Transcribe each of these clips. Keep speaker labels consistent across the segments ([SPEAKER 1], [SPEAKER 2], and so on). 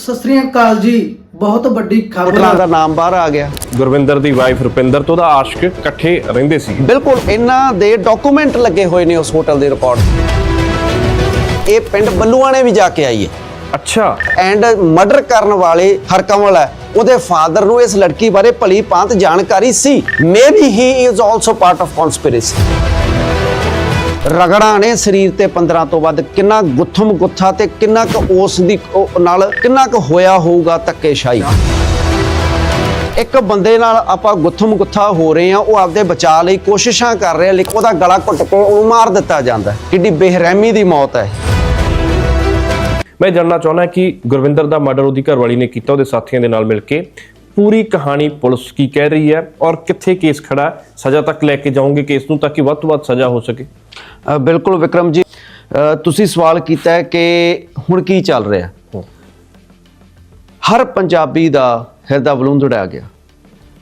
[SPEAKER 1] ਸਤਿ ਸ੍ਰੀ ਅਕਾਲ ਜੀ ਬਹੁਤ ਵੱਡੀ
[SPEAKER 2] ਹੋਟਲਾਂ
[SPEAKER 1] ਖਬਰ
[SPEAKER 2] ਦਾ ਨਾਮ ਬਾਹਰ ਆ ਗਿਆ।
[SPEAKER 3] ਗੁਰਵਿੰਦਰ ਦੀ ਵਾਈਫ ਰੁਪਿੰਦਰ ਤੋਂ ਦਾ ਆਸ਼ਕ ਇਕੱਠੇ ਰਹਿੰਦੇ ਸੀ।
[SPEAKER 2] ਬਿਲਕੁਲ ਇਹਨਾਂ ਦੇ ਡਾਕੂਮੈਂਟ ਲੱਗੇ ਹੋਏ ਨੇ ਉਸ ਹੋਟਲ ਦੇ ਰਿਕਾਰਡ ਇਹ ਪਿੰਡ ਬੱਲੂਆਣੇ ਵੀ ਜਾ ਕੇ ਆਈ ਹੈ।
[SPEAKER 3] ਅੱਛਾ।
[SPEAKER 2] ਐਂਡ ਮਰਡਰ ਕਰਨ ਵਾਲੇ ਹਰਕਮਲ ਹੈ। ਉਹਦੇ ਫਾਦਰ ਨੂੰ ਇਸ ਲੜਕੀ ਬਾਰੇ ਭਲੀ ਭਾਂਤ ਜਾਣਕਾਰੀ ਸੀ। Maybe he is also part of conspiracy ਰਗੜਾਂ ਨੇ ਸਰੀਰ ਤੇ 15 ਤੋਂ ਵੱਧ ਕਿੰਨਾ ਗੁੱਥਮ ਗੁੱਥਾ ਤੇ ਕਿੰਨਾ ਕੁ ਉਸ ਦੀ ਨਾਲ ਕਿੰਨਾ ਕੁ ਹੋਇਆ ਹੋਊਗਾ ਧੱਕੇਸ਼ਾਹੀ? ਇੱਕ ਬੰਦੇ ਨਾਲ ਆਪਾਂ ਗੁੱਥਮ ਗੁੱਥਾ ਹੋ ਰਹੇ ਆ ਉਹ ਆਪਦੇ ਬਚਾਅ ਲਈ ਕੋਸ਼ਿਸ਼ਾਂ ਕਰ ਰਿਹਾ, ਲੇਕਿਨ ਉਹਦਾ ਗਲਾ ਘੁੱਟ ਕੇ ਉਹਨੂੰ ਮਾਰ ਦਿੱਤਾ ਜਾਂਦਾ ਕਿੱਡੀ ਬੇਰਹਿਮੀ ਦੀ ਮੌਤ ਹੈ
[SPEAKER 3] ਮੈਂ ਜਾਣਨਾ ਚਾਹੁੰਦਾ ਕਿ ਗੁਰਵਿੰਦਰ ਦਾ ਮਰਡਰ ਉਹਦੀ ਘਰਵਾਲੀ ਨੇ ਕੀਤਾ, ਉਹਦੇ ਸਾਥੀਆਂ ਦੇ ਨਾਲ ਮਿਲ ਕੇ। ਪੂਰੀ ਕਹਾਣੀ ਪੁਲਿਸ ਕੀ ਕਹਿ ਰਹੀ ਹੈ ਔਰ ਕਿੱਥੇ ਕੇਸ ਖੜਾ? ਸਜ਼ਾ ਤੱਕ ਲੈ ਕੇ ਜਾਓਗੇ ਕੇਸ ਨੂੰ ਤਾਂ ਕਿ ਵੱਧ ਤੋਂ ਵੱਧ ਸਜ਼ਾ ਹੋ ਸਕੇ।
[SPEAKER 2] ਬਿਲਕੁਲ ਵਿਕਰਮ ਜੀ ਤੁਸੀਂ ਸਵਾਲ ਕੀਤਾ ਹੈ ਕਿ ਹੁਣ ਕੀ ਚੱਲ ਰਿਹਾ ਹਰ ਪੰਜਾਬੀ ਦਾ ਹਿਰਦਾ ਬਲੂੰਦੜਿਆ ਗਿਆ।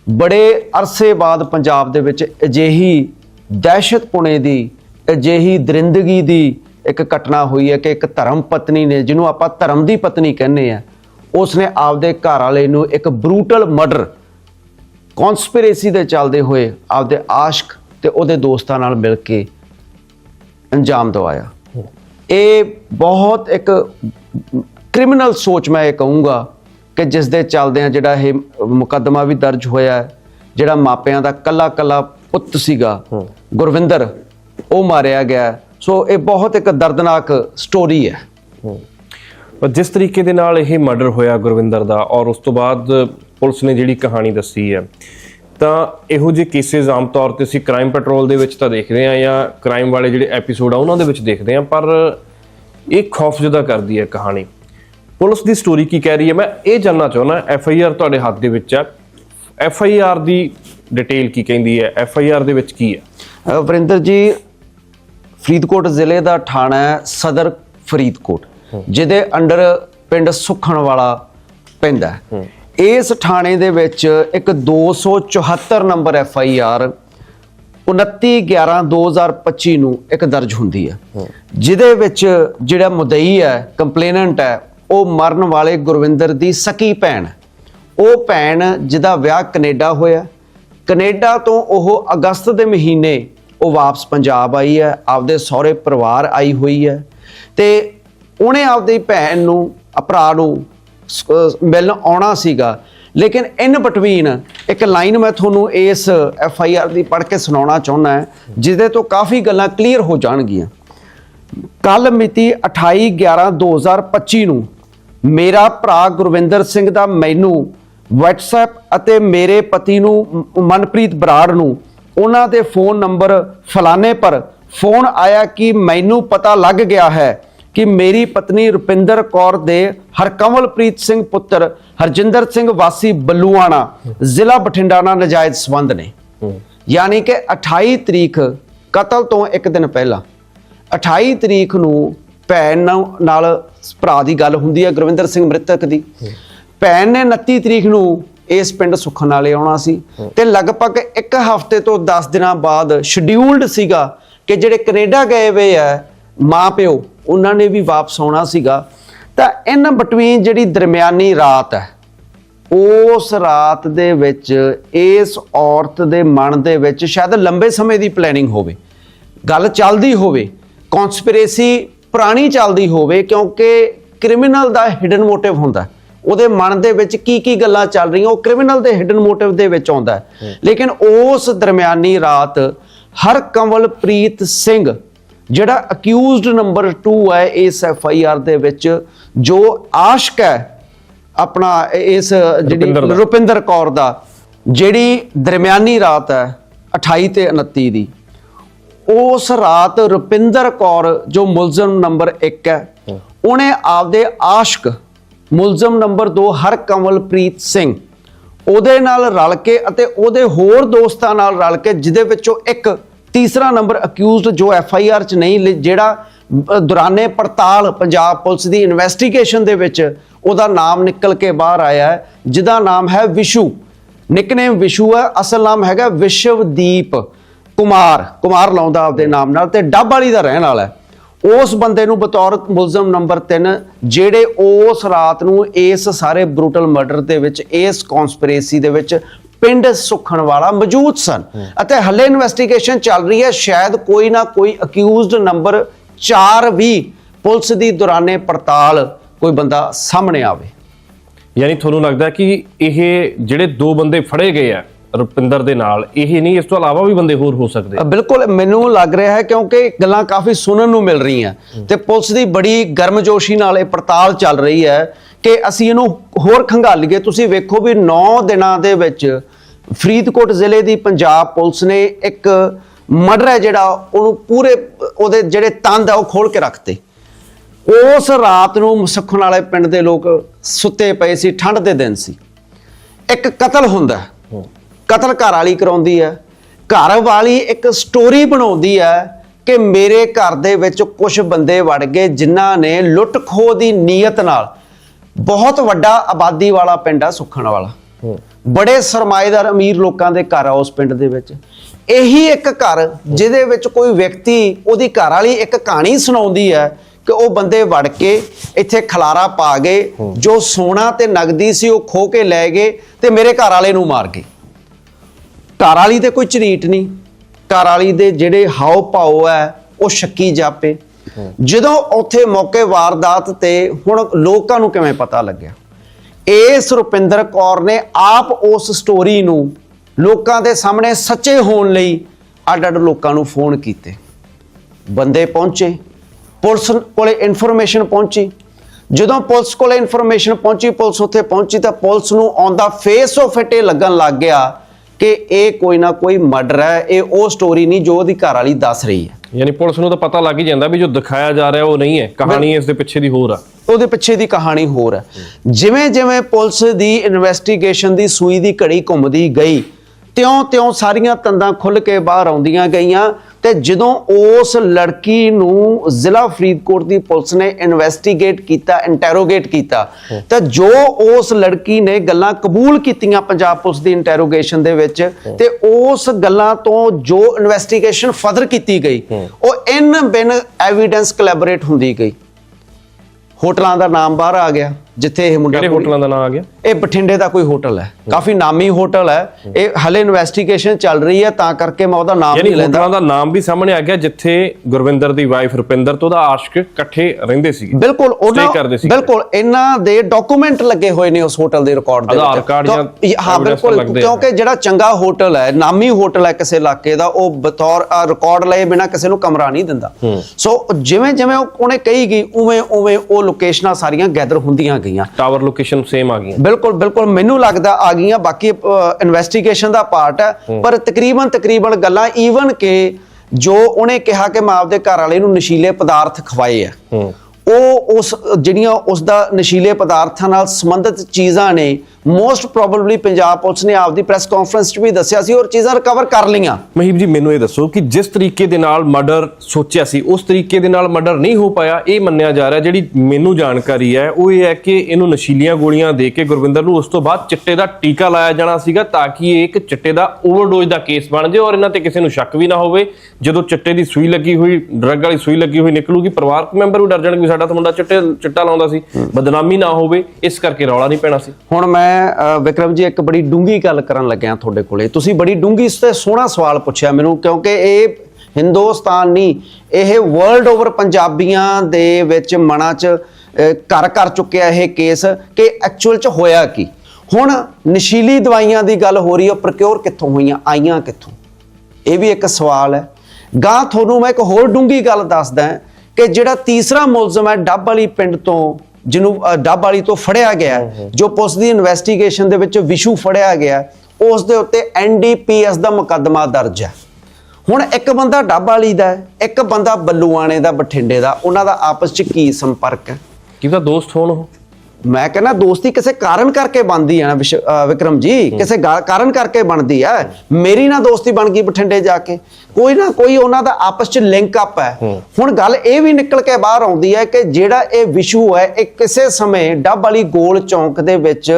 [SPEAKER 2] ਬੜੇ ਅਰਸੇ ਬਾਅਦ ਪੰਜਾਬ ਦੇ ਵਿੱਚ ਅਜਿਹੀ ਦਹਿਸ਼ਤ ਪੁਣੇ ਦੀ ਅਜਿਹੀ ਦਰਿੰਦਗੀ ਦੀ ਇੱਕ ਘਟਨਾ ਹੋਈ ਹੈ ਕਿ ਇੱਕ ਧਰਮ ਪਤਨੀ ਨੇ ਜਿਹਨੂੰ ਆਪਾਂ ਧਰਮ ਦੀ ਪਤਨੀ ਕਹਿੰਦੇ ਆ ਉਸਨੇ ਆਪਦੇ ਘਰ ਵਾਲੇ ਨੂੰ ਇੱਕ ਬਰੂਟਲ ਮਰਡਰ ਕਨਸਪੀਰੇਸੀ ਦੇ ਚੱਲਦੇ ਹੋਏ ਆਪਦੇ ਆਸ਼ਕ ਤੇ ਉਹਦੇ ਦੋਸਤਾਂ ਨਾਲ ਮਿਲ ਕੇ ਅੰਜਾਮ ਦਵਾਇਆ। ਇਹ ਬਹੁਤ ਇੱਕ ਕ੍ਰਿਮੀਨਲ ਸੋਚ ਮੈਂ ਇਹ ਕਹੂੰਗਾ ਕਿ ਜਿਸ ਦੇ ਚੱਲਦੇ ਆ ਜਿਹੜਾ ਇਹ ਮੁਕੱਦਮਾ ਵੀ ਦਰਜ ਹੋਇਆ ਹੈ ਜਿਹੜਾ ਮਾਪਿਆਂ ਦਾ ਕੱਲਾ ਕੱਲਾ ਪੁੱਤ ਸੀਗਾ ਗੁਰਵਿੰਦਰ ਉਹ ਮਾਰਿਆ ਗਿਆ ਸੋ ਇਹ ਬਹੁਤ ਇੱਕ ਦਰਦਨਾਕ ਸਟੋਰੀ ਹੈ।
[SPEAKER 3] ਪਰ ਜਿਸ ਤਰੀਕੇ ਦੇ ਨਾਲ ਇਹ ਮਰਡਰ ਹੋਇਆ ਗੁਰਵਿੰਦਰ ਦਾ ਔਰ ਉਸ ਤੋਂ ਬਾਅਦ ਪੁਲਿਸ ਨੇ ਜਿਹੜੀ ਕਹਾਣੀ ਦੱਸੀ ਹੈ, ਤਾਂ ਇਹੋ ਜਿਹੇ ਕੇਸਿਸ ਆਮ ਤੌਰ ਤੇ ਅਸੀਂ ਕ੍ਰਾਈਮ ਪੈਟਰੋਲ ਦੇ ਵਿੱਚ ਤਾਂ ਦੇਖਦੇ ਆ ਜਾਂ ਕ੍ਰਾਈਮ ਵਾਲੇ ਜਿਹੜੇ ਐਪੀਸੋਡ ਆ ਉਹਨਾਂ ਦੇ ਵਿੱਚ ਦੇਖਦੇ ਆ ਪਰ ਇਹ ਖੌਫਜ਼ਦਾ ਕਰਦੀ ਹੈ ਕਹਾਣੀ। ਪੁਲਿਸ ਦੀ ਸਟੋਰੀ ਕੀ ਕਹਿ ਰਹੀ ਹੈ? ਮੈਂ ਇਹ ਜਾਨਣਾ ਚਾਹੁੰਦਾ ਐਫ ਆਈ ਆਰ ਤੁਹਾਡੇ ਹੱਥ ਦੇ ਵਿੱਚ ਆ ਐਫ ਆਈ ਆਰ ਦੀ ਡਿਟੇਲ ਕੀ ਕਹਿੰਦੀ ਹੈ? ਐਫ ਆਈ ਆਰ ਦੇ ਵਿੱਚ ਕੀ ਹੈ?
[SPEAKER 2] ਵਰਿੰਦਰ ਜੀ, ਫਰੀਦਕੋਟ ਜ਼ਿਲ੍ਹੇ ਦਾ ਥਾਣਾ ਸਦਰ ਫਰੀਦਕੋਟ। ਜਿਹਦੇ ਅੰਡਰ ਪਿੰਡ ਸੁਖਣ ਵਾਲਾ ਪੈਂਦਾ ਇਸ ਥਾਣੇ ਦੇ ਵਿੱਚ ਇੱਕ 274 ਨੰਬਰ ਐਫ ਆਈ ਆਰ 29/11/2025 ਨੂੰ ਇੱਕ ਦਰਜ ਹੁੰਦੀ ਹੈ। ਜਿਹਦੇ ਵਿੱਚ ਜਿਹੜਾ ਮੁਦਈ ਹੈ ਕੰਪਲੇਨੈਂਟ ਹੈ ਉਹ ਮਰਨ ਵਾਲੇ ਗੁਰਵਿੰਦਰ ਦੀ ਸਕੀ ਭੈਣ। ਉਹ ਭੈਣ ਜਿਹਦਾ ਵਿਆਹ ਕੈਨੇਡਾ ਹੋਇਆ ਕੈਨੇਡਾ ਤੋਂ ਉਹ ਅਗਸਤ ਦੇ ਮਹੀਨੇ ਉਹ ਵਾਪਸ ਪੰਜਾਬ ਆਈ ਹੈ ਆਪਦੇ ਸਹੁਰੇ ਪਰਿਵਾਰ ਆਈ ਹੋਈ ਹੈ। ਤੇ ਉਹਨੇ ਆਪਦੀ ਭੈਣ ਨੂੰ ਭਰਾ ਨੂੰ, ਸ- ਮਿਲਣ ਆਉਣਾ ਸੀਗਾ। ਲੇਕਿਨ ਇਨ ਬਿਟਵੀਨ ਇੱਕ ਲਾਈਨ ਮੈਂ ਤੁਹਾਨੂੰ ਇਸ ਐਫ ਆਈ ਆਰ ਦੀ ਪੜ੍ਹ ਕੇ ਸੁਣਾਉਣਾ ਚਾਹੁੰਦਾ ਹਾਂ ਜਿਹਦੇ ਤੋਂ ਕਾਫੀ ਗੱਲਾਂ ਕਲੀਅਰ ਹੋ ਜਾਣਗੀਆਂ। ਕੱਲ ਮਿਤੀ 28/11/2025 ਨੂੰ ਮੇਰਾ ਭਰਾ ਗੁਰਵਿੰਦਰ ਸਿੰਘ ਦਾ ਮੈਨੂੰ WhatsApp ਅਤੇ ਮੇਰੇ ਪਤੀ ਨੂੰ ਮਨਪ੍ਰੀਤ ਬਰਾੜ ਨੂੰ ਉਹਨਾਂ ਦੇ ਫੋਨ ਨੰਬਰ ਫਲਾਣੇ ਪਰ ਫੋਨ ਆਇਆ ਕਿ ਮੈਨੂੰ ਪਤਾ ਲੱਗ ਗਿਆ ਹੈ। ਕਿ ਮੇਰੀ ਪਤਨੀ ਰੁਪਿੰਦਰ ਕੌਰ ਦੇ ਹਰਕਮਲਪ੍ਰੀਤ ਸਿੰਘ ਪੁੱਤਰ ਹਰਜਿੰਦਰ ਸਿੰਘ ਵਾਸੀ ਬੱਲੂਆਣਾ ਜ਼ਿਲ੍ਹਾ ਬਠਿੰਡਾ ਨਾਲ ਨਜਾਇਜ਼ ਸੰਬੰਧ ਨੇ। ਯਾਨੀ ਕਿ 28 ਤਰੀਕ ਕਤਲ ਤੋਂ ਇੱਕ ਦਿਨ ਪਹਿਲਾਂ 28 ਤਰੀਕ ਨੂੰ ਭੈਣ ਨਾਲ- ਭਰਾ ਦੀ ਗੱਲ ਹੁੰਦੀ ਹੈ ਗੁਰਵਿੰਦਰ ਸਿੰਘ ਮ੍ਰਿਤਕ ਦੀ। ਭੈਣ ਨੇ 29 ਤਰੀਕ ਨੂੰ ਇਸ ਪਿੰਡ ਸੁਖਨ ਵਾਲੇ ਆਉਣਾ ਸੀ ਤੇ ਲਗਭਗ ਇੱਕ ਹਫ਼ਤੇ ਤੋਂ 10 ਦਿਨਾਂ ਬਾਅਦ ਸ਼ਡਿਊਲਡ ਸੀਗਾ ਕਿ ਜਿਹੜੇ ਕੈਨੇਡਾ ਗਏ ਹੋਏ ਆ ਮਾਂ ਪਿਓ ਉਹਨਾਂ ਨੇ ਵੀ ਵਾਪਸ ਆਉਣਾ ਸੀਗਾ ਤਾਂ ਇਨ ਬਿਟਵੀਨ ਜਿਹੜੀ ਦਰਮਿਆਨੀ ਰਾਤ ਹੈ ਉਸ ਰਾਤ ਦੇ ਵਿੱਚ ਇਸ ਔਰਤ ਦੇ ਮਨ ਦੇ ਵਿੱਚ ਸ਼ਾਇਦ ਲੰਬੇ ਸਮੇਂ ਦੀ ਪਲੈਨਿੰਗ ਹੋਵੇ ਗੱਲ ਚੱਲਦੀ ਹੋਵੇ ਕਨਸਪੀਰੇਸੀ ਪੁਰਾਣੀ ਚੱਲਦੀ ਹੋਵੇ ਕਿਉਂਕਿ ਕ੍ਰਿਮੀਨਲ ਦਾ ਹਿਡਨ ਮੋਟਿਵ ਹੁੰਦਾ। ਉਹਦੇ ਮਨ ਦੇ ਵਿੱਚ ਕੀ ਕੀ ਗੱਲਾਂ ਚੱਲ ਰਹੀਆਂ ਉਹ ਕ੍ਰਿਮੀਨਲ ਦੇ ਹਿਡਨ ਮੋਟਿਵ ਦੇ ਵਿੱਚ ਆਉਂਦਾ। ਲੇਕਿਨ ਉਸ ਦਰਮਿਆਨੀ ਰਾਤ ਹਰ ਕੰਵਲਪ੍ਰੀਤ ਸਿੰਘ ਜਿਹੜਾ ਅਕਿਊਜ਼ਡ ਨੰਬਰ 2 ਹੈ ਇਸ ਐਫ ਆਈ ਆਰ ਦੇ ਵਿੱਚ ਜੋ ਆਸ਼ਕ ਹੈ ਆਪਣਾ ਇਸ ਜਿਹੜੀ
[SPEAKER 3] ਰੁਪਿੰਦਰ
[SPEAKER 2] ਕੌਰ ਦਾ ਜਿਹੜੀ ਦਰਮਿਆਨੀ ਰਾਤ ਹੈ 28 ਤੇ 29 ਦੀ ਉਸ ਰਾਤ ਰੁਪਿੰਦਰ ਕੌਰ ਜੋ ਮੁਲਜ਼ਮ ਨੰਬਰ 1 ਹੈ ਉਹਨੇ ਆਪਦੇ ਆਸ਼ਕ ਮੁਲਜ਼ਮ ਨੰਬਰ 2 ਹਰਕਮਲਪ੍ਰੀਤ ਸਿੰਘ ਉਹਦੇ ਨਾਲ ਰਲ ਕੇ ਅਤੇ ਉਹਦੇ ਹੋਰ ਦੋਸਤਾਂ ਨਾਲ ਰਲ ਕੇ ਜਿਹਦੇ ਵਿੱਚੋਂ ਇੱਕ ਤੀਸਰਾ ਨੰਬਰ ਅਕਿਊਜ਼ਡ ਜੋ ਐਫ ਆਈ ਆਰ ਚ ਨਹੀਂ ਲਿ- ਜਿਹੜਾ ਦੌਰਾਨੇ ਪੜਤਾਲ ਪੰਜਾਬ ਪੁਲਿਸ ਦੀ ਇਨਵੈਸਟੀਗੇਸ਼ਨ ਦੇ ਵਿੱਚ ਉਹਦਾ ਨਾਮ ਨਿਕਲ ਕੇ ਬਾਹਰ ਆਇਆ ਹੈ, ਜਿਹਦਾ ਨਾਮ ਹੈ ਵਿਸ਼ੂ। ਨਿਕਨੇਮ ਵਿਸ਼ੂ ਹੈ, ਅਸਲ ਨਾਮ ਹੈਗਾ ਵਿਸ਼ਵਦੀਪ ਕੁਮਾਰ। ਕੁਮਾਰ ਲਾਉਂਦਾ ਆਪਦੇ ਨਾਮ ਨਾਲ ਤੇ ਡੱਬ ਵਾਲੀ ਦਾ ਰਹਿਣ ਵਾਲਾ ਹੈ। ਉਸ ਬੰਦੇ ਨੂੰ ਬਤੌਰ ਮੁਲਜ਼ਮ ਨੰਬਰ 3 ਜਿਹੜੇ ਉਸ ਰਾਤ ਨੂੰ ਇਸ ਸਾਰੇ ਬਰੂਟਲ ਮਰਡਰ ਦੇ ਵਿੱਚ, ਇਸ ਕਨਸਪੀਰੇਸੀ ਦੇ ਵਿੱਚ ਪਿੰਡ ਸੁਖਣ ਵਾਲਾ ਮੌਜੂਦ ਸਨ। ਅਤੇ ਹੱਲੇ ਇਨਵੈਸਟੀਗੇਸ਼ਨ ਚੱਲ ਰਹੀ ਹੈ। ਸ਼ਾਇਦ ਕੋਈ ਨਾ ਕੋਈ ਅਕਿਊਜ਼ਡ ਨੰਬਰ 4 ਵੀ ਪੁਲਿਸ ਦੀ ਦੌਰਾਨੇ ਪੜਤਾਲ ਕੋਈ ਬੰਦਾ ਸਾਹਮਣੇ ਆਵੇ।
[SPEAKER 3] ਯਾਨੀ ਤੁਹਾਨੂੰ ਲੱਗਦਾ ਕਿ ਇਹ ਜਿਹੜੇ ਦੋ ਬੰਦੇ ਫੜੇ ਗਏ ਆ ਰੁਪਿੰਦਰ ਦੇ ਨਾਲ ਇਹ ਨਹੀਂ ਇਸ ਤੋਂ ਇਲਾਵਾ ਵੀ ਬੰਦੇ ਹੋਰ ਹੋ ਸਕਦੇ
[SPEAKER 2] ਬਿਲਕੁਲ ਮੈਨੂੰ ਲੱਗ ਰਿਹਾ ਹੈ ਕਿਉਂਕਿ ਗੱਲਾਂ ਕਾਫੀ ਸੁਣਨ ਨੂੰ ਮਿਲ ਰਹੀਆਂ। ਤੇ ਪੁਲਿਸ ਦੀ ਬੜੀ ਗਰਮਜੋਸ਼ੀ ਨਾਲ ਇਹ ਪੜਤਾਲ ਚੱਲ ਰਹੀ ਹੈ। ਕਿ ਅਸੀਂ ਇਹਨੂੰ ਹੋਰ ਖੰਗਾਲੀਏ। ਤੁਸੀਂ ਵੇਖੋ ਵੀ 9 ਦਿਨਾਂ ਦੇ ਵਿੱਚ ਫਰੀਦਕੋਟ ਜ਼ਿਲ੍ਹੇ ਦੀ ਪੰਜਾਬ ਪੁਲਿਸ ਨੇ ਇੱਕ ਮਰਡਰ ਹੈ ਜਿਹੜਾ ਉਹਨੂੰ ਪੂਰੇ ਉਹਦੇ ਜਿਹੜੇ ਤੰਦ ਆ ਉਹ ਖੋਲ ਕੇ ਰੱਖਤੇ। ਉਸ ਰਾਤ ਨੂੰ ਮੁਸੱਖਣ ਵਾਲੇ ਪਿੰਡ ਦੇ ਲੋਕ ਸੁੱਤੇ ਪਏ ਸੀ ਠੰਡ ਦੇ ਦਿਨ ਸੀ। ਇੱਕ ਕਤਲ ਹੁੰਦਾ ਹੈ। ਕਤਲ ਘਰ ਵਾਲੀ ਕਰਾਉਂਦੀ ਹੈ। ਘਰ ਵਾਲੀ ਇੱਕ ਸਟੋਰੀ ਬਣਾਉਂਦੀ ਹੈ ਕਿ ਮੇਰੇ ਘਰ ਦੇ ਵਿੱਚ ਕੁਝ ਬੰਦੇ ਵੜ ਗਏ ਜਿਨ੍ਹਾਂ ਨੇ ਲੁੱਟ ਖੋਹ ਦੀ ਨੀਅਤ ਨਾਲ ਬਹੁਤ ਵੱਡਾ ਆਬਾਦੀ ਵਾਲਾ ਪਿੰਡ ਆ ਸੁਖਣ ਵਾਲਾ। ਬੜੇ ਸਰਮਾਏਦਾਰ ਅਮੀਰ ਲੋਕਾਂ ਦੇ ਘਰ ਆ ਉਸ ਪਿੰਡ ਦੇ ਵਿੱਚ। ਇਹੀ ਇੱਕ ਘਰ ਜਿਹਦੇ ਵਿੱਚ ਕੋਈ ਵਿਅਕਤੀ ਉਹਦੀ ਘਰ ਵਾਲੀ ਇੱਕ ਕਹਾਣੀ ਸੁਣਾਉਂਦੀ ਹੈ ਕਿ ਉਹ ਬੰਦੇ ਵੜ ਕੇ ਇੱਥੇ ਖਲਾਰਾ ਪਾ ਗਏ ਜੋ ਸੋਨਾ ਤੇ ਨਗਦੀ ਸੀ ਉਹ ਖੋ ਕੇ ਲੈ ਗਏ ਤੇ ਮੇਰੇ ਘਰ ਵਾਲੇ ਨੂੰ ਮਾਰ ਗਏ। ਘਰ ਵਾਲੀ ਤੇ ਕੋਈ ਝਰੀਟ ਨਹੀਂ। ਘਰ ਵਾਲੀ ਦੇ ਜਿਹੜੇ ਹਾਉ ਭਾਉ ਹੈ ਉਹ ਸ਼ੱਕੀ ਜਾਪੇ। ਜਦੋਂ ਉੱਥੇ ਮੌਕੇ ਵਾਰਦਾਤ ਤੇ ਹੁਣ ਲੋਕਾਂ ਨੂੰ ਕਿਵੇਂ ਪਤਾ ਲੱਗਿਆ? ਇਸ ਰੁਪਿੰਦਰ ਕੌਰ ਨੇ ਆਪ ਉਸ ਸਟੋਰੀ ਨੂੰ ਲੋਕਾਂ ਦੇ ਸਾਹਮਣੇ ਸੱਚੇ ਹੋਣ ਲਈ ਅੱਡ ਅੱਡ ਲੋਕਾਂ ਨੂੰ ਫੋਨ ਕੀਤੇ। ਬੰਦੇ ਪਹੁੰਚੇ, ਪੁਲਿਸ ਕੋਲੇ ਇਨਫੋਰਮੇਸ਼ਨ ਪਹੁੰਚੀ। ਜਦੋਂ ਪੁਲਿਸ ਕੋਲੇ ਇਨਫੋਰਮੇਸ਼ਨ ਪਹੁੰਚੀ, ਪੁਲਿਸ ਉੱਥੇ ਪਹੁੰਚੀ ਤਾਂ ਪੁਲਿਸ ਨੂੰ ਆਉਂਦਾ ਫੇਸ ਆਫ ਇਟ ਲੱਗਣ ਲੱਗ ਗਿਆ ਕਿ ਇਹ ਕੋਈ ਨਾ ਕੋਈ ਮਰਡਰ ਹੈ ਇਹ ਉਹ ਸਟੋਰੀ ਨਹੀਂ ਜੋ ਉਹਦੀ ਘਰ ਵਾਲੀ ਦੱਸ ਰਹੀ ਹੈ।
[SPEAKER 3] ਯਾਨੀ ਪੁਲਿਸ ਨੂੰ ਤਾਂ ਪਤਾ ਲੱਗ ਹੀ ਜਾਂਦਾ ਵੀ ਜੋ ਦਿਖਾਇਆ ਜਾ ਰਿਹਾ ਉਹ ਨਹੀਂ ਹੈ। ਕਹਾਣੀ ਇਸ ਦੇ ਪਿੱਛੇ ਦੀ ਹੋਰ ਆ।
[SPEAKER 2] ਉਹਦੇ ਪਿੱਛੇ ਦੀ ਕਹਾਣੀ ਹੋਰ ਹੈ। ਜਿਵੇਂ ਜਿਵੇਂ ਪੁਲਿਸ ਦੀ ਇਨਵੈਸਟੀਗੇਸ਼ਨ ਦੀ ਸੂਈ ਦੀ ਘੜੀ ਘੁੰਮਦੀ ਗਈ ਤਿਉਂ-ਤਿਉਂ ਸਾਰੀਆਂ ਤੰਦਾਂ ਖੁੱਲ ਕੇ ਬਾਹਰ ਆਉਂਦੀਆਂ ਗਈਆਂ। ਤੇ ਜਦੋਂ ਉਸ ਲੜਕੀ ਨੂੰ ਜ਼ਿਲ੍ਹਾ ਫਰੀਦਕੋਟ ਦੀ ਪੁਲਿਸ ਨੇ ਇਨਵੈਸਟੀਗੇਟ ਕੀਤਾ ਇੰਟਰੋਗੇਟ ਕੀਤਾ ਤਾਂ ਜੋ ਉਸ ਲੜਕੀ ਨੇ ਗੱਲਾਂ ਕਬੂਲ ਕੀਤੀਆਂ ਪੰਜਾਬ ਪੁਲਿਸ ਦੀ ਇੰਟਰੋਗੇਸ਼ਨ ਦੇ ਵਿੱਚ ਤੇ ਉਸ ਗੱਲਾਂ ਤੋਂ ਜੋ ਇਨਵੈਸਟੀਗੇਸ਼ਨ ਫਰਦਰ ਕੀਤੀ ਗਈ ਉਹ ਇਨ ਬਿਨ ਐਵੀਡੈਂਸ ਕੋਲੈਬੋਰੇਟ ਹੁੰਦੀ ਗਈ। ਹੋਟਲਾਂ ਦਾ ਨਾਮ ਬਾਹਰ ਆ ਗਿਆ। ਜਿੱਥੇ ਇਹ ਮੁੰਡਾ
[SPEAKER 3] ਕਿਹੜੇ ਹੋਟਲਾਂ ਦਾ ਨਾਮ ਆ ਗਿਆ?
[SPEAKER 2] ਇਹ ਬਠਿੰਡੇ ਦਾ ਕੋਈ ਹੋਟਲ ਹੈ। ਕਾਫੀ ਨਾਮੀ ਹੋਟਲ ਹੈ। ਇਹ ਹਲੇ ਇਨਵੈਸਟੀਗੇਸ਼ਨ ਚੱਲ ਰਹੀ ਹੈ ਤਾਂ ਕਰਕੇ ਮੈਂ ਉਹਦਾ ਨਾਮ ਨਹੀਂ ਲੈਂਦਾ।
[SPEAKER 3] ਹੋਟਲਾਂ ਦਾ ਨਾਮ ਵੀ ਸਾਹਮਣੇ ਆ ਗਿਆ ਜਿੱਥੇ ਗੁਰਵਿੰਦਰ ਦੀ ਵਾਈਫ ਰੁਪਿੰਦਰ ਤੋਂ ਦਾ ਆਸ਼ਕ ਇਕੱਠੇ ਰਹਿੰਦੇ ਸੀਗੇ।
[SPEAKER 2] ਬਿਲਕੁਲ ਉਹਨਾਂ
[SPEAKER 3] ਸੀ।
[SPEAKER 2] ਬਿਲਕੁਲ ਇਹਨਾਂ ਦੇ ਡਾਕੂਮੈਂਟ ਲੱਗੇ ਹੋਏ ਨੇ ਉਸ ਹੋਟਲ ਦੇ ਰਿਕਾਰਡ ਦੇ
[SPEAKER 3] ਆਧਾਰ ਕਾਰਡ ਜਾਂ
[SPEAKER 2] ਕਿਉਂ- ਹਾਂ ਬਿਲਕੁਲ। ਕਿਉਂਕਿ ਜਿਹੜਾ ਚੰਗਾ ਹੋਟਲ ਹੈ ਨਾਮੀ ਹੋਟਲ ਹੈ ਕਿਸੇ ਇਲਾਕੇ ਦਾ ਉਹ ਬਤੌਰ ਰਿਕਾਰਡ ਲਏ ਬਿਨਾ ਕਿਸੇ ਨੂੰ ਕਮਰਾ ਨਹੀਂ ਦਿੰਦਾ। ਸੋ ਜਿਵੇਂ ਜਿਵੇਂ ਉਹ- ਉਹਨੇ ਕਹੀ ਗਈ ਉਵੇਂ ਉਵੇਂ ਉਹ ਲੋਕੇਸ਼ਨਾਂ ਸਾਰੀਆਂ ਗੈਦਰ ਹੁੰਦੀਆਂ ਗਈਆਂ।
[SPEAKER 3] ਟਾਵਰ ਲੋਕੇਸ਼ਨ ਸੇਮ ਆ ਗਈਆਂ।
[SPEAKER 2] ਬਿਲਕੁਲ ਬਿਲਕੁਲ ਮੈਨੂੰ ਲੱਗਦਾ ਆ ਗਈਆਂ ਬਾਕੀ ਇਨਵੈਸਟੀਗੇਸ਼ਨ ਦਾ ਪਾਰਟ ਹੈ। ਪਰ ਤਕਰੀਬਨ ਤਕਰੀਬਨ ਗੱਲਾਂ ਈਵਨ ਕਿ ਜੋ ਉਹਨੇ ਕਿਹਾ ਕਿ ਮੈਂ ਆਪਦੇ ਘਰ ਵਾਲੇ ਨੂੰ ਨਸ਼ੀਲੇ ਪਦਾਰਥ ਖਵਾਏ ਆ ਉਹ ਉਸ ਜਿਹੜੀਆਂ ਉਸ ਦਾ ਨਸ਼ੀਲੇ ਪਦਾਰਥਾਂ ਨਾਲ ਸੰਬੰਧਿਤ ਚੀਜ਼ਾਂ ਨੇ ਮੋਸਟ ਪ੍ਰੋਬਬਲੀ ਪੰਜਾਬ ਪੁਲਿਸ ਨੇ ਆਪਦੀ ਪ੍ਰੈਸ ਕਾਨਫਰੰਸ 'ਚ ਵੀ ਦੱਸਿਆ ਸੀ ਔਰ ਚੀਜ਼ਾਂ ਰਿਕਵਰ ਕਰ ਲਈਆਂ।
[SPEAKER 3] ਮਹੀਬ ਜੀ ਮੈਨੂੰ ਇਹ ਦੱਸੋ ਕਿ ਜਿਸ ਤਰੀਕੇ ਦੇ ਨਾਲ ਮਰਡਰ ਸੋਚਿਆ ਸੀ ਉਸ ਤਰੀਕੇ ਦੇ ਨਾਲ ਮਰਡਰ ਨਹੀਂ ਹੋ ਪਾਇਆ ਇਹ ਮੰਨਿਆ ਜਾ ਰਿਹਾ ਜਿਹੜੀ ਮੈਨੂੰ ਜਾਣਕਾਰੀ ਹੈ ਉਹ ਇਹ ਹੈ ਕਿ ਇਹਨੂੰ ਨਸ਼ੀਲੀਆਂ ਗੋਲੀਆਂ ਦੇ ਕੇ ਗੁਰਵਿੰਦਰ ਨੂੰ ਉਸ ਤੋਂ ਬਾਅਦ ਚਿੱਟੇ ਦਾ ਟੀਕਾ ਲਾਇਆ ਜਾਣਾ ਸੀਗਾ ਤਾਂ ਕਿ ਇਹ ਇੱਕ ਚਿੱਟੇ ਦਾ ਓਵਰਡੋਜ਼ ਦਾ ਕੇਸ ਬਣ ਜਾਏ ਔਰ ਇਹਨਾਂ ਤੇ ਕਿਸੇ ਨੂੰ ਸ਼ੱਕ ਵੀ ਨਾ ਹੋਵੇ। ਜਦੋਂ ਚਿੱਟੇ ਦੀ ਸੂਈ ਲੱਗੀ ਹੋਈ ਡਰੱਗ ਵਾਲੀ ਸੂਈ ਲੱਗੀ ਹੋਈ ਨਿਕਲੂਗੀ ਪਰਿਵਾਰਕ ਮੈਂਬਰ ਵੀ ਡਰ ਜਾਣਗੇ ਸਾਡਾ ਤਾਂ ਮੁੰਡਾ ਚਿੱਟੇ ਚਿੱਟਾ ਲਾਉਂਦਾ ਸੀ। ਬਦਨਾਮੀ ਨਾ ਹੋਵੇ ਇਸ ਕਰਕੇ ਰੌਲਾ ਨਹੀਂ ਪੈਣਾ ਸੀ।
[SPEAKER 2] ਹੁਣ ਮੈਂ ਅ, ਵਿਕਰਮ ਜੀ ਇੱਕ ਬੜੀ ਡੂੰਗੀ ਗੱਲ ਕਰਨ ਲੱਗਿਆ ਤੁਹਾਡੇ ਕੋਲੇ। ਤੁਸੀਂ ਬੜੀ ਡੂੰਗੀ ਤੇ ਸੋਹਣਾ ਸਵਾਲ ਪੁੱਛਿਆ ਮੈਨੂੰ ਕਿਉਂਕਿ ਇਹ ਹਿੰਦੁਸਤਾਨ ਨਹੀਂ ਇਹ ਵਰਲਡ ਓਵਰ ਪੰਜਾਬੀਆਂ ਦੇ ਵਿੱਚ ਮਨਾਂ 'ਚ ਘਰ ਕਰ ਚੁੱਕਿਆ ਇਹ ਕੇਸ ਕਿ ਐਕਚੁਅਲ 'ਚ ਹੋਇਆ ਕੀ? ਹੁਣ ਨਸ਼ੀਲੀ ਦਵਾਈਆਂ ਦੀ ਗੱਲ ਹੋ ਰਹੀ ਹੈ ਪ੍ਰੋਕਿਉਰ ਕਿੱਥੋਂ ਹੋਈਆਂ ਆਈਆਂ ਕਿੱਥੋਂ? ਇਹ ਵੀ ਇੱਕ ਸਵਾਲ ਹੈ। ਗਾਂ ਤੁਹਾਨੂੰ ਮੈਂ ਇੱਕ ਹੋਰ ਡੂੰਗੀ ਗੱਲ ਦੱਸਦਾ ਕਿ ਜਿਹੜਾ ਤੀਸਰਾ ਮੁਲਜ਼ਮ ਹੈ ਡੱਬ ਵਾਲੀ ਪਿੰਡ ਤੋਂ ਜਿਹਨੂੰ ਡੱਬ ਵਾਲੀ ਤੋਂ ਫੜਿਆ ਗਿਆ ਜੋ ਪੁਲਿਸ ਦੀ ਇਨਵੈਸਟੀਗੇਸ਼ਨ ਦੇ ਵਿੱਚ ਵਿਸ਼ੂ ਫੜਿਆ ਗਿਆ ਉਸ ਦੇ ਉੱਤੇ ਐਨਡੀਪੀਐਸ ਦਾ ਮੁਕੱਦਮਾ ਦਰਜ ਹੈ। ਹੁਣ ਇੱਕ ਬੰਦਾ ਡੱਬ ਵਾਲੀ ਦਾ ਇੱਕ ਬੰਦਾ ਬੱਲੂਆਣੇ ਦਾ ਬਠਿੰਡੇ ਦਾ ਉਹਨਾਂ ਦਾ ਆਪਸ 'ਚ ਕੀ ਸੰਪਰਕ ਹੈ?
[SPEAKER 3] ਕਿਹਦਾ ਦੋਸਤ ਹੋਣ ਉਹ?
[SPEAKER 2] ਮੈਂ ਕਹਿੰਦਾ ਦੋਸਤੀ ਕਿਸੇ ਕਾਰਨ ਕਰਕੇ ਬਣਦੀ ਹੈ ਨਾ ਵਿਕਰਮ ਜੀ ਕਿਸੇ ਕਾਰਨ ਕਰਕੇ ਬਣਦੀ ਹੈ ਮੇਰੀ ਨਾ ਦੋਸਤੀ ਬਣ ਗਈ ਬਠਿੰਡੇ ਜਾ ਕੇ। ਕੋਈ ਨਾ ਕੋਈ ਉਹਨਾਂ ਦਾ ਆਪਸ ਚ ਲਿੰਕ ਅਪ ਹੈ। ਹੁਣ ਗੱਲ ਇਹ ਵੀ ਨਿਕਲ ਕੇ ਬਾਹਰ ਆਉਂਦੀ ਹੈ ਕਿ ਜਿਹੜਾ ਇਹ ਵਿਸ਼ੂ ਹੈ ਇਹ ਕਿਸੇ ਸਮੇਂ ਡੱਬ ਵਾਲੀ ਗੋਲ ਚੌਂਕ ਦੇ ਵਿੱਚ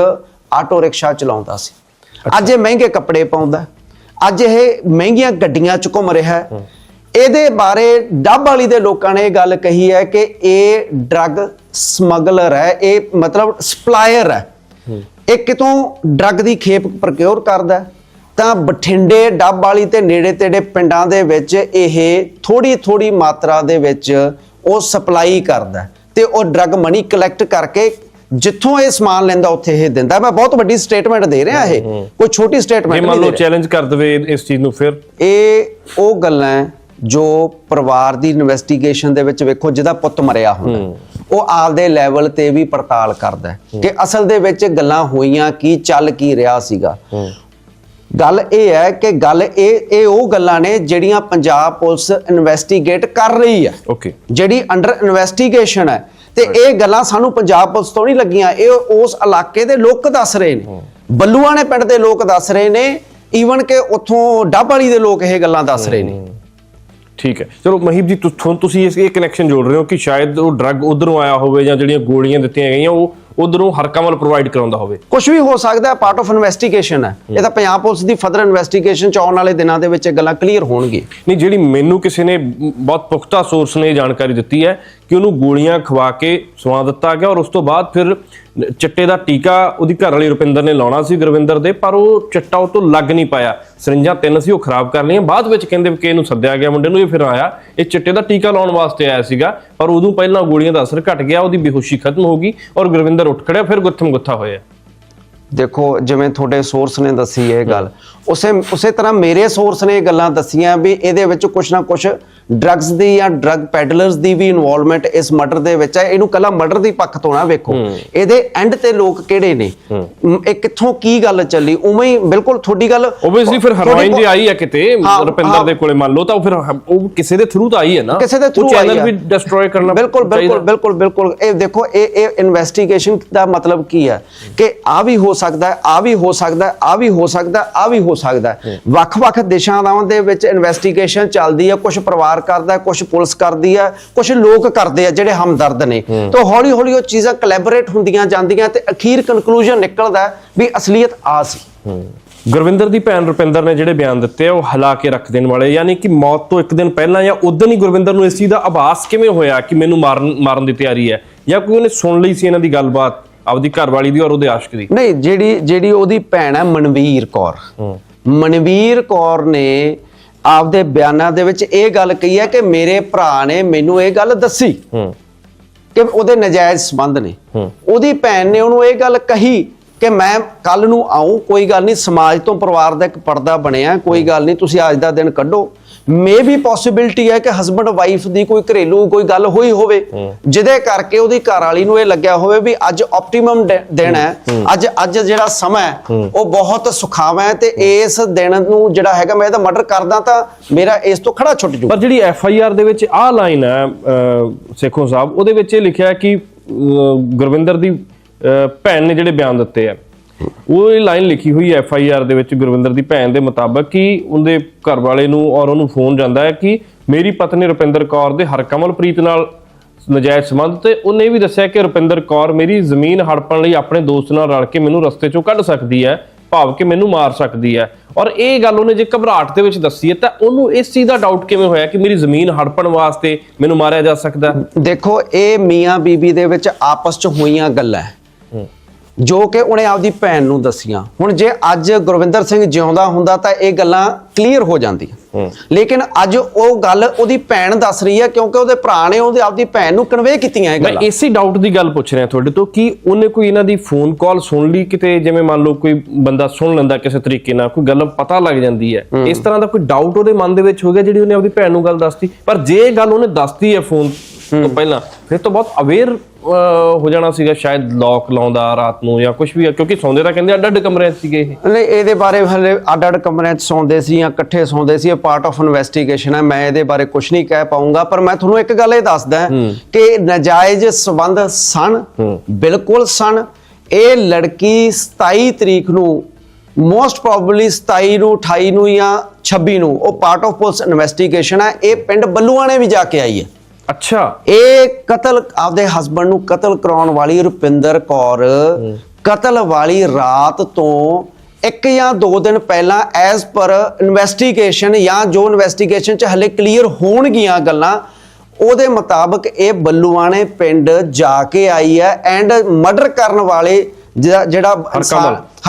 [SPEAKER 2] ਆਟੋ ਰਿਕਸ਼ਾ ਚਲਾਉਂਦਾ ਸੀ। ਅੱਜ ਇਹ ਮਹਿੰਗੇ ਕੱਪੜੇ ਪਾਉਂਦਾ। ਅੱਜ ਇਹ ਮਹਿੰਗੀਆਂ ਗੱਡੀਆਂ 'ਚ ਘੁੰਮ ਰਿਹਾ। ਹੈ। ਇਹਦੇ ਬਾਰੇ ਡੱਬ ਵਾਲੀ ਦੇ ਲੋਕਾਂ ਨੇ ਇਹ ਗੱਲ ਕਹੀ ਹੈ ਕਿ ਇਹ ਡਰੱਗ ਸਮਗਲਰ ਹੈ ਇਹ ਮਤਲਬ ਸਪਲਾਇਰ ਹੈ। ਇਹ ਕਿਤੋਂ ਡਰੱਗ ਦੀ ਖੇਪ ਪ੍ਰਕਿਉਰ ਕਰਦਾ। ਤਾਂ ਬਠਿੰਡੇ ਡੱਬ ਵਾਲੀ ਤੇ ਨੇੜੇ ਤੇੜੇ ਪਿੰਡਾਂ ਦੇ ਵਿੱਚ ਇਹ ਥੋੜੀ ਥੋੜੀ ਮਾਤਰਾ ਦੇ ਵਿੱਚ ਉਹ ਸਪਲਾਈ ਕਰਦਾ ਤੇ ਉਹ ਡਰੱਗ ਮਨੀ ਕਲੈਕਟ ਕਰਕੇ ਜਿੱਥੋਂ ਇਹ ਸਮਾਨ ਲੈਂਦਾ ਉੱਥੇ ਇਹ ਦਿੰਦਾ ਮੈਂ ਬਹੁਤ ਵੱਡੀ ਸਟੇਟਮੈਂਟ ਦੇ ਰਿਹਾ ਇਹ। ਕੋਈ ਛੋਟੀ ਸਟੇਟਮੈਂਟ
[SPEAKER 3] ਮੰਨ
[SPEAKER 2] ਨਹੀਂ
[SPEAKER 3] ਲਓ
[SPEAKER 2] ਦੇ ਰਿਹਾ।
[SPEAKER 3] ਚੈਲੰਜ ਕਰ ਦਵੇ ਇਸ ਚੀਜ਼ ਨੂੰ ਫਿਰ?
[SPEAKER 2] ਇਹ ਉਹ ਗੱਲਾਂ ਜੋ ਪਰਿਵਾਰ ਦੀ ਇਨਵੈਸਟੀਗੇਸ਼ਨ ਦੇ ਵਿੱਚ ਵੇਖੋ ਜਿਹਦਾ ਪੁੱਤ ਮਰਿਆ ਹੁੰਦਾ ਉਹ ਆਪਦੇ ਲੈਵਲ ਤੇ ਵੀ ਪੜਤਾਲ ਕਰਦਾ ਕਿ ਅਸਲ ਦੇ ਵਿੱਚ ਗੱਲਾਂ ਹੋਈਆਂ ਕੀ ਚੱਲ ਕੀ ਰਿਹਾ ਸੀਗਾ। ਗੱਲ ਇਹ ਹੈ ਕਿ ਗੱਲ ਇਹ ਇਹ ਉਹ ਗੱਲਾਂ ਨੇ ਜਿਹੜੀਆਂ ਪੰਜਾਬ ਪੁਲਿਸ ਇਨਵੈਸਟੀਗੇਟ ਕਰ ਰਹੀ ਹੈ।
[SPEAKER 3] ਓਕੇ
[SPEAKER 2] ਜਿਹੜੀ ਅੰਡਰ ਇਨਵੈਸਟੀਗੇਸ਼ਨ ਹੈ। ਤੇ ਇਹ ਗੱਲਾਂ ਸਾਨੂੰ ਪੰਜਾਬ ਪੁਲਿਸ ਤੋਂ ਨਹੀਂ ਲੱਗੀਆਂ ਇਹ ਉਸ ਇਲਾਕੇ ਦੇ ਲੋਕ ਦੱਸ ਰਹੇ ਨੇ। ਬੱਲੂਆਣੇ ਪਿੰਡ ਦੇ ਲੋਕ ਦੱਸ ਰਹੇ ਨੇ ਈਵਨ ਕਿ ਉੱਥੋਂ ਡੱਬ ਵਾਲੀ ਦੇ ਲੋਕ ਇਹ ਗੱਲਾਂ ਦੱਸ ਰਹੇ ਨੇ।
[SPEAKER 3] ਠੀਕ ਹੈ। ਚਲੋ ਮਹੀਬ ਜੀ ਤੁਹਾਨੂੰ ਤੁਸੀਂ ਇਸ ਇਹ ਕਨੈਕਸ਼ਨ ਜੋੜ ਰਹੇ ਹੋ ਕਿ ਸ਼ਾਇਦ ਉਹ ਡਰੱਗ ਉਧਰੋਂ ਆਇਆ ਹੋਵੇ ਜਾਂ ਜਿਹੜੀਆਂ ਗੋਲੀਆਂ ਦਿੱਤੀਆਂ ਗਈਆਂ ਉਹ ਉਧਰੋਂ ਹਰਕਮਲ ਪ੍ਰੋਵਾਈਡ ਕਰਾਉਂਦਾ ਹੋਵੇ।
[SPEAKER 2] ਕੁਝ ਵੀ ਹੋ ਸਕਦਾ ਹੈ ਪਾਰਟ ਆਫ ਇਨਵੈਸਟੀਗੇਸ਼ਨ ਹੈ। ਇਹ ਤਾਂ ਪੰਜਾਬ ਪੁਲਿਸ ਦੀ ਫਰਦਰ ਇਨਵੈਸਟੀਗੇਸ਼ਨ ਚ ਆਉਣ ਵਾਲੇ ਦਿਨਾਂ ਦੇ ਵਿੱਚ ਇਹ ਗੱਲਾਂ ਕਲੀਅਰ ਹੋਣਗੇ
[SPEAKER 3] ਨਹੀਂ ਜਿਹੜੀ ਮੈਨੂੰ ਕਿਸੇ ਨੇ ਬਹੁਤ ਪੁਖਤਾ ਸੋਰਸ ਨੇ ਜਾਣਕਾਰੀ ਦਿੱਤੀ ਹੈ ਕਿ ਉਹਨੂੰ ਗੋਲੀਆਂ ਖਵਾ ਕੇ ਸੁਆ ਦਿੱਤਾ ਗਿਆ ਔਰ ਉਸ ਤੋਂ ਬਾਅਦ ਫਿਰ ਚਿੱਟੇ ਦਾ ਟੀਕਾ ਉਹਦੀ ਘਰ ਵਾਲੀ ਰੁਪਿੰਦਰ ਨੇ ਲਾਉਣਾ ਸੀ ਗੁਰਵਿੰਦਰ ਦੇ, ਪਰ ਉਹ ਚਿੱਟਾ ਉਹ ਤੋਂ ਲੱਗ ਨਹੀਂ ਪਾਇਆ। ਸਰਿੰਜਾਂ ਤਿੰਨ ਸੀ, ਉਹ ਖਰਾਬ ਕਰ ਲਈਆਂ। ਬਾਅਦ ਵਿੱਚ ਕਹਿੰਦੇ ਵੀ ਕਿ ਇਹਨੂੰ ਸੱਦਿਆ ਗਿਆ, ਮੁੰਡੇ ਨੂੰ ਇਹ ਫਿਰ ਆਇਆ। ਇਹ ਚਿੱਟੇ ਦਾ ਟੀਕਾ ਲਾਉਣ ਵਾਸਤੇ ਆਇਆ ਸੀਗਾ, ਪਰ ਉਦੋਂ ਪਹਿਲਾਂ ਗੋਲੀਆਂ ਦਾ ਅਸਰ ਘਟ ਗਿਆ, ਉਹਦੀ ਬੇਹੋਸ਼ੀ ਖਤਮ ਹੋ ਗਈ ਔਰ ਗੁਰਵਿੰਦਰ ਉੱਠ ਖੜਿਆ, ਫਿਰ ਗੁੱਥਮ ਗੁੱਥਾ ਹੋਇਆ।
[SPEAKER 2] ਦੇਖੋ, ਜਿਵੇਂ ਤੁਹਾਡੇ ਸੋਰਸ ਨੇ ਦੱਸੀ ਇਹ ਗੱਲ ਉਸੇ ਉਸੇ ਤਰ੍ਹਾਂ ਮੇਰੇ ਸੋਰਸ ਨੇ ਇਹ ਗੱਲਾਂ ਦੱਸੀਆਂ ਵੀ ਇਹਦੇ ਵਿੱਚ ਕੁਛ ਨਾ ਕੁਛ ਡਰੱਗਸ ਦੀ ਜਾਂ ਡਰੱਗ ਪੈਡਲਰਸ ਦੀ ਵੀ ਇਨਵੋਲਵਮੈਂਟ ਇਸ ਮਰਡਰ ਦੇ ਵਿੱਚ ਹੈ। ਇਹਨੂੰ ਕੱਲਾ ਮਰਡਰ ਦੀ ਪੱਖ ਤੋਂ ਨਾ ਵੇਖੋ। ਇਹਦੇ ਐਂਡ ਤੇ ਲੋਕ ਕਿਹੜੇ ਨੇ? ਇਹ ਕਿੱਥੋਂ ਕੀ ਗੱਲ ਚੱਲੀ? ਉਵੇਂ ਹੀ ਬਿਲਕੁਲ ਤੁਹਾਡੀ ਗੱਲ
[SPEAKER 3] ਓਬਵੀਅਸਲੀ ਫਿਰ ਹੈਰੋਇਨ ਜੇ ਆਈ ਹੈ ਕਿਤੇ ਰੁਪਿੰਦਰ। ਦੇ ਕੋਲੇ ਮੰਨ ਲਓ ਤਾਂ ਫਿਰ ਉਹ ਕਿਸੇ ਦੇ ਥਰੂ ਤਾਂ ਆਈ ਹੈ ਨਾ।
[SPEAKER 2] ਕਿਸੇ ਦੇ ਥਰੂ ਆਈ
[SPEAKER 3] ਚੈਨਲ
[SPEAKER 2] ਹੈ।
[SPEAKER 3] ਵੀ ਡਿਸਟਰੋਏ ਕਰਨਾ
[SPEAKER 2] ਬਿਲਕੁਲ ਬਿਲਕੁਲ। ਬਿਲਕੁਲ ਬਿਲਕੁਲ। ਇਹ ਦੇਖੋ ਇਹ ਇਹ ਇਨਵੈਸਟੀਗੇਸ਼ਨ ਦਾ ਮਤਲਬ ਕੀ ਹੈ? ਕਿ ਆ ਵੀ ਹੋ ਸਕਦਾ ਆ ਵੀ ਹੋ ਸਕਦਾ ਹੈ ਆ ਵੀ ਹੋ ਸਕਦਾ ਹੈ ਆ ਵੀ ਹੋ ਸਕਦਾ ਵੱਖ-ਵੱਖ ਦਿਸ਼ਾਵਾਂ ਦੇ ਵਿੱਚ ਇਨਵੈਸਟੀਗੇਸ਼ਨ ਚੱਲਦੀ ਹੈ ਕੁਝ ਪਰਿਵਾਰ ਕਰਦਾ ਹੈ ਕੁਝ ਪੁਲਿਸ ਕਰਦੀ ਹੈ ਕੁਝ ਲੋਕ ਕਰਦੇ ਆ ਜਿਹੜੇ ਹਮਦਰਦ ਨੇ। ਤਾਂ ਹੌਲੀ ਹੌਲੀ ਉਹ ਚੀਜ਼ਾਂ ਕੋਲੈਬੋਰੇਟ ਹੁੰਦੀਆਂ ਜਾਂਦੀਆਂ ਤੇ ਅਖੀਰ ਕਨਕਲੂਜਨ ਨਿਕਲਦਾ ਵੀ ਅਸਲੀਅਤ ਆ ਸੀ।
[SPEAKER 3] ਗੁਰਵਿੰਦਰ ਦੀ ਭੈਣ ਰੁਪਿੰਦਰ ਨੇ ਜਿਹੜੇ ਬਿਆਨ ਦਿੱਤੇ ਆ ਉਹ ਹਿਲਾ ਕੇ ਰੱਖ ਦੇਣ ਵਾਲੇ ਯਾਨੀ ਕਿ ਮੌਤ ਤੋਂ ਇੱਕ ਦਿਨ ਪਹਿਲਾਂ ਜਾਂ ਉਦੋਂ ਹੀ ਗੁਰਵਿੰਦਰ ਨੂੰ ਇਸ ਚੀਜ਼ ਦਾ ਆਭਾਸ ਕਿਵੇਂ ਹੋਇਆ ਕਿ ਮੈਨੂੰ ਮਾਰਨ ਮਾਰਨ ਦੀ ਤਿਆਰੀ ਹੈ? ਜਾਂ ਕੋਈ ਉਹਨੇ ਸੁਣ ਲਈ ਸੀ ਇਹਨਾਂ ਦੀ ਗੱਲਬਾਤ ਆਪਦੀ ਘਰਵਾਲੀ ਦੀ ਔਰ ਉਹਦੇ ਆਸ਼ਕ ਦੀ?
[SPEAKER 2] ਨਹੀਂ ਜਿਹੜੀ ਜਿਹੜੀ ਉਹਦੀ ਭੈਣ ਹੈ ਮਨਵੀਰ ਕੌਰ। ਮਨਵੀਰ ਕੌਰ ਨੇ ਆਪਦੇ ਬਿਆਨਾਂ ਦੇ ਵਿੱਚ ਇਹ ਗੱਲ ਕਹੀ ਹੈ ਕਿ ਮੇਰੇ ਭਰਾ ਨੇ ਮੈਨੂੰ ਇਹ ਗੱਲ ਦੱਸੀ ਕਿ ਉਹਦੇ ਨਜਾਇਜ਼ ਸੰਬੰਧ ਨੇ। ਉਹਦੀ ਭੈਣ ਨੇ ਉਹਨੂੰ ਇਹ ਗੱਲ ਕਹੀ ਕਿ ਮੈਂ ਕੱਲ ਨੂੰ ਆਉਂ ਕੋਈ ਗੱਲ ਨਹੀਂ ਸਮਾਜ ਤੋਂ ਪਰਿਵਾਰ ਦਾ ਇੱਕ ਪਰਦਾ ਬਣਿਆ ਕੋਈ ਗੱਲ ਨਹੀਂ ਤੁਸੀਂ ਅੱਜ ਦਾ ਦਿਨ ਕੱਢੋ। ਮੇ ਵੀ ਪੋਸਿਬਿਲਿਟੀ ਹੈ ਕਿ ਹਸਬੰਡ ਵਾਈਫ ਦੀ ਕੋਈ ਘਰੇਲੂ ਕੋਈ ਗੱਲ ਹੋਈ ਹੋਵੇ ਜਿਹਦੇ ਕਰਕੇ ਉਹਦੀ ਘਰ ਵਾਲੀ ਨੂੰ ਇਹ ਲੱਗਿਆ ਹੋਵੇ ਵੀ ਅੱਜ ਆਪਟੀਮਮ ਦਿਨ ਹੈ ਅੱਜ ਅੱਜ ਜਿਹੜਾ ਸਮਾਂ ਹੈ ਉਹ ਬਹੁਤ ਸੁਖਾਵਾਂ ਹੈ ਤੇ ਇਸ ਦਿਨ ਨੂੰ ਜਿਹੜਾ ਹੈਗਾ ਮੈਂ ਇਹਦਾ ਮਰਡਰ ਕਰਦਾ ਤਾਂ ਮੇਰਾ ਇਸ ਤੋਂ ਖੜਾ ਛੁੱਟ ਜੂ।
[SPEAKER 3] ਪਰ ਜਿਹੜੀ ਐਫ ਆਈ ਆਰ ਦੇ ਵਿੱਚ ਆਹ ਲਾਈਨ ਹੈ ਸੇਖੋਂ ਸਾਹਿਬ ਉਹਦੇ ਵਿੱਚ ਇਹ ਲਿਖਿਆ ਕਿ ਗੁਰਵਿੰਦਰ ਦੀ ਭੈਣ ਨੇ ਜਿਹੜੇ ਬਿਆਨ ਦਿੱਤੇ ਆ ਉਹ ਇਹ ਲਾਈਨ ਲਿਖੀ ਹੋਈ ਐਫ ਆਈ ਆਰ ਦੇ ਵਿੱਚ ਗੁਰਵਿੰਦਰ ਦੀ ਭੈਣ ਦੇ ਮੁਤਾਬਕ ਕਿ ਉਹਦੇ ਘਰ ਵਾਲੇ ਨੂੰ ਔਰ ਉਹਨੂੰ ਫੋਨ ਜਾਂਦਾ ਹੈ ਕਿ ਮੇਰੀ ਪਤਨੀ ਰੁਪਿੰਦਰ ਕੌਰ ਦੇ ਹਰਕਮਲਪ੍ਰੀਤ ਨਾਲ ਨਜਾਇਜ਼ ਸੰਬੰਧ ਤੇ ਉਹਨੇ ਵੀ ਦੱਸਿਆ ਕਿ ਰੁਪਿੰਦਰ ਕੌਰ ਮੇਰੀ ਜ਼ਮੀਨ ਹੜਪਣ ਲਈ ਆਪਣੇ ਦੋਸਤ ਨਾਲ ਰਲ ਕੇ ਮੈਨੂੰ ਰਸਤੇ ਚੋਂ ਕੱਢ ਸਕਦੀ ਹੈ ਭਾਵ ਕਿ ਮੈਨੂੰ ਮਾਰ ਸਕਦੀ ਹੈ ਔਰ ਇਹ ਗੱਲ ਉਹਨੇ ਜੇ ਘਬਰਾਹਟ ਦੇ ਵਿੱਚ ਦੱਸੀ ਹੈ ਤਾਂ ਉਹਨੂੰ ਇਸ ਚੀਜ਼ ਦਾ ਡਾਊਟ ਕਿਵੇਂ ਹੋਇਆ ਕਿ ਮੇਰੀ ਜ਼ਮੀਨ ਹੜਪਣ ਵਾਸਤੇ ਮੈਨੂੰ ਮਾਰਿਆ ਜਾ ਸਕਦਾ?
[SPEAKER 2] ਦੇਖੋ ਇਹ ਮੀਆਂ ਬੀਬੀ ਦੇ ਵਿੱਚ ਆਪਸ ਚ ਹੋਈਆਂ ਗੱਲਾਂ ਹੈ। ਜੋ ਕਿ ਉਹਨੇ ਆਪਦੀ ਭੈਣ ਨੂੰ ਦੱਸੀਆਂ। ਹੁਣ ਜੇ ਅੱਜ ਗੁਰਵਿੰਦਰ ਸਿੰਘ ਜਿਉਂਦਾ ਹੁੰਦਾ ਤਾਂ ਇਹ ਗੱਲਾਂ ਕਲੀਅਰ ਹੋ ਜਾਂਦੀਆਂ। ਲੇਕਿਨ ਅੱਜ ਉਹ ਗੱਲ ਉਹਦੀ ਭੈਣ ਦੱਸ ਰਹੀ ਹੈ ਕਿਉਂਕਿ ਉਹਦੇ ਭਰਾ ਨੇ ਉਹਦੀ ਆਪਦੀ ਭੈਣ ਨੂੰ ਕਨਵੇ ਕੀਤੀਆਂ ਇਹ
[SPEAKER 3] ਮੈਂ
[SPEAKER 2] ਗੱਲਾਂ।
[SPEAKER 3] ਇਸੇ ਡਾਊਟ ਦੀ ਗੱਲ ਪੁੱਛ ਰਿਹਾ ਤੁਹਾਡੇ ਤੋਂ ਕਿ ਉਹਨੇ ਕੋਈ ਇਹਨਾਂ ਦੀ ਫੋਨ ਕਾਲ ਸੁਣ ਲਈ ਕਿਤੇ? ਜਿਵੇਂ ਮੰਨ ਲਓ ਕੋਈ ਬੰਦਾ ਸੁਣ ਲੈਂਦਾ ਕਿਸੇ ਤਰੀਕੇ ਨਾਲ ਕੋਈ ਗੱਲ ਪਤਾ ਲੱਗ ਜਾਂਦੀ ਹੈ। ਇਸ ਤਰ੍ਹਾਂ ਦਾ ਕੋਈ ਡਾਊਟ ਉਹਦੇ ਮਨ ਦੇ ਵਿੱਚ ਹੋ ਗਿਆ ਜਿਹੜੀ ਉਹਨੇ ਆਪਣੀ ਭੈਣ ਨੂੰ ਗੱਲ ਦੱਸਤੀ? ਪਰ ਜੇ ਇਹ ਗੱਲ ਉਹਨੇ ਦੱਸਤੀ ਹੈ ਫੋਨ ਤੋਂ ਪਹਿਲਾਂ। ਫਿਰ ਤਾਂ ਬਹੁਤ ਅਵੇਅਰ ਹੋ ਜਾਣਾ ਸੀਗਾ ਸ਼ਾਇਦ ਲੌਕ ਲਾਉਂਦਾ ਰਾਤ ਨੂੰ ਜਾਂ ਕੁਝ ਵੀ ਕਿਉਂਕਿ ਸੌਂਦੇ ਤਾਂ ਕਹਿੰਦੇ ਅੱਡ ਅੱਡ ਕਮਰਿਆਂ 'ਚ ਸੀਗੇ ਇਹ।
[SPEAKER 2] ਨਹੀਂ ਇਹਦੇ ਬਾਰੇ ਹਲੇ ਅੱਡ ਅੱਡ ਕਮਰਿਆਂ 'ਚ ਸੌਂਦੇ ਸੀ ਜਾਂ ਇਕੱਠੇ ਸੌਂਦੇ ਸੀ ਇਹ ਪਾਰਟ ਆਫ ਇਨਵੈਸਟੀਗੇਸ਼ਨ ਹੈ ਮੈਂ ਇਹਦੇ ਬਾਰੇ ਕੁਝ ਨਹੀਂ ਕਹਿ ਪਾਉਂਗਾ ਪਰ ਮੈਂ ਤੁਹਾਨੂੰ ਇੱਕ ਗੱਲ ਇਹ ਦੱਸਦਾ ਕਿ ਨਜਾਇਜ਼ ਸਬੰਧ ਸਨ ਬਿਲਕੁਲ ਸਨ। ਇਹ ਲੜਕੀ 27 ਤਰੀਕ ਨੂੰ ਮੋਸਟ ਪ੍ਰੋਬਬਲੀ 27 ਨੂੰ 28 ਨੂੰ ਜਾਂ 26 ਨੂੰ ਉਹ ਪਾਰਟ ਆਫ ਪੁਲਿਸ ਇਨਵੈਸਟੀਗੇਸ਼ਨ ਹੈ ਇਹ ਪਿੰਡ ਬੱਲੂਆਣੇ ਵੀ ਜਾ ਕੇ ਆਈ ਹੈ।
[SPEAKER 3] ਅੱਛਾ।
[SPEAKER 2] ਇਹ ਕਤਲ ਆਪਦੇ ਹਸਬੰਡ ਨੂੰ ਕਤਲ ਕਰਾਉਣ ਵਾਲੀ ਰੁਪਿੰਦਰ ਕੌਰ ਕਤਲ ਵਾਲੀ ਰਾਤ ਤੋਂ ਇੱਕ ਜਾਂ ਦੋ ਦਿਨ ਪਹਿਲਾਂ ਐਜ਼ ਪਰ ਇਨਵੈਸਟੀਗੇਸ਼ਨ ਜਾਂ ਜੋ ਇਨਵੈਸਟੀਗੇਸ਼ਨ ਚ ਹਲੇ ਕਲੀਅਰ ਹੋਣਗੀਆਂ ਗੱਲਾਂ ਉਹਦੇ ਮੁਤਾਬਕ ਇਹ ਬੱਲੂਆਣੇ ਪਿੰਡ ਜਾ ਕੇ ਆਈ ਹੈ ਐਂਡ ਮਰਡਰ ਕਰਨ ਵਾਲੇ ਜਿਹੜਾ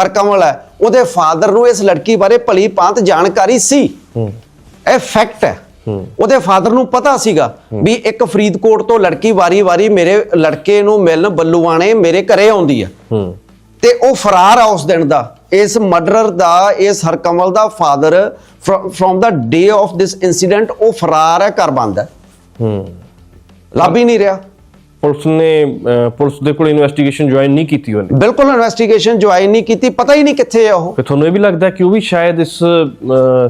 [SPEAKER 2] ਹਰਕਮਲ। ਹੈ। ਉਹਦੇ ਫਾਦਰ ਨੂੰ ਇਸ ਲੜਕੀ ਬਾਰੇ ਭਲੀ ਭਾਂਤ ਜਾਣਕਾਰੀ ਸੀ। ਇਹ ਫੈਕਟ ਹੈ। ਉਹਦੇ ਫਾਦਰ ਨੂੰ ਪਤਾ ਸੀਗਾ ਵੀ ਇੱਕ ਫਰੀਦਕੋਟ ਤੋਂ ਲੜਕੀ ਵਾਰੀ-ਵਾਰੀ ਮੇਰੇ ਲੜਕੇ ਨੂੰ ਮਿਲਣ ਬੱਲੂਆਣੇ ਮੇਰੇ ਘਰੇ ਆਉਂਦੀ ਆ।
[SPEAKER 3] ਹੂੰ।
[SPEAKER 2] ਤੇ ਉਹ ਫਰਾਰ ਆ ਉਸ ਦਿਨ ਦਾ। ਇਸ ਮਰਡਰਰ ਦਾ ਇਸ ਹਰਕਮਲ ਦਾ father from the day of this incident ਉਹ ਫਰਾਰ ਹੈ ਘਰ ਬੰਦ ਹੈ
[SPEAKER 3] ਹੂੰ।
[SPEAKER 2] ਲੱਭ ਹੀ ਨਹੀਂ ਰਿਹਾ।
[SPEAKER 3] ਪੁਲਿਸ ਨੇ ਪੁਲਿਸ ਦੇ ਕੋਲ ਇਨਵੈਸਟੀਗੇਸ਼ਨ ਜੁਆਇਨ ਨਹੀਂ ਕੀਤੀ ਉਹਨੇ।
[SPEAKER 2] ਬਿਲਕੁਲ ਇਨਵੈਸਟੀਗੇਸ਼ਨ ਜੁਆਇਨ ਨਹੀਂ ਕੀਤੀ ਪਤਾ ਹੀ ਨਹੀਂ ਕਿੱਥੇ ਹੈ ਉਹ।
[SPEAKER 3] ਫਿਰ ਤੁਹਾਨੂੰ ਇਹ ਵੀ ਲੱਗਦਾ ਕਿ ਉਹ ਵੀ ਸ਼ਾਇਦ ਇਸ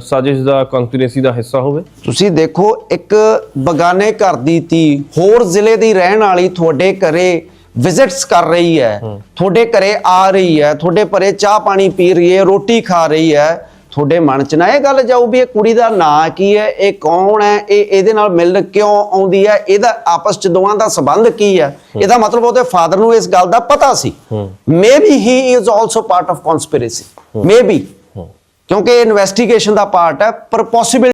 [SPEAKER 3] ਸਾਜ਼ਿਸ਼ ਦਾ ਕੰਸਪੀਰੇਸੀ ਦਾ ਹਿੱਸਾ ਹੋਵੇ?
[SPEAKER 2] ਤੁਸੀਂ ਦੇਖੋ ਇੱਕ ਬਗਾਨੇ ਘਰ ਦੀ ਧੀ ਹੋਰ ਜ਼ਿਲ੍ਹੇ ਦੀ ਰਹਿਣ ਵਾਲੀ ਤੁਹਾਡੇ ਘਰੇ ਵਿਜ਼ਿਟਸ ਕਰ ਰਹੀ ਹੈ। ਤੁਹਾਡੇ ਘਰੇ ਆ ਰਹੀ ਹੈ ਤੁਹਾਡੇ ਪਰੇ ਚਾਹ ਪਾਣੀ ਪੀ ਰਹੀ ਹੈ ਰੋਟੀ ਖਾ ਰਹੀ ਹੈ ਤੁਹਾਡੇ ਮਨ 'ਚ ਨਾ ਇਹ ਗੱਲ ਜਾਊ ਵੀ ਇਹ ਕੁੜੀ ਦਾ ਨਾਂ ਕੀ ਹੈ ਇਹ ਕੌਣ ਹੈ ਇਹ ਇਹਦੇ ਨਾਲ ਮਿਲਣ ਕਿਉਂ ਆਉਂਦੀ ਹੈ ਇਹਦਾ ਆਪਸ 'ਚ ਦੋਵਾਂ ਦਾ ਸੰਬੰਧ ਕੀ ਹੈ? ਇਹਦਾ ਮਤਲਬ ਉਹਦੇ ਫਾਦਰ ਨੂੰ ਇਸ ਗੱਲ ਦਾ ਪਤਾ ਸੀ। Maybe he is also part of conspiracy maybe ਕਿਉਂਕਿ ਇਨਵੈਸਟੀਗੇਸ਼ਨ ਦਾ ਪਾਰਟ ਹੈ ਪਰ ਪੋਸੀਬਲ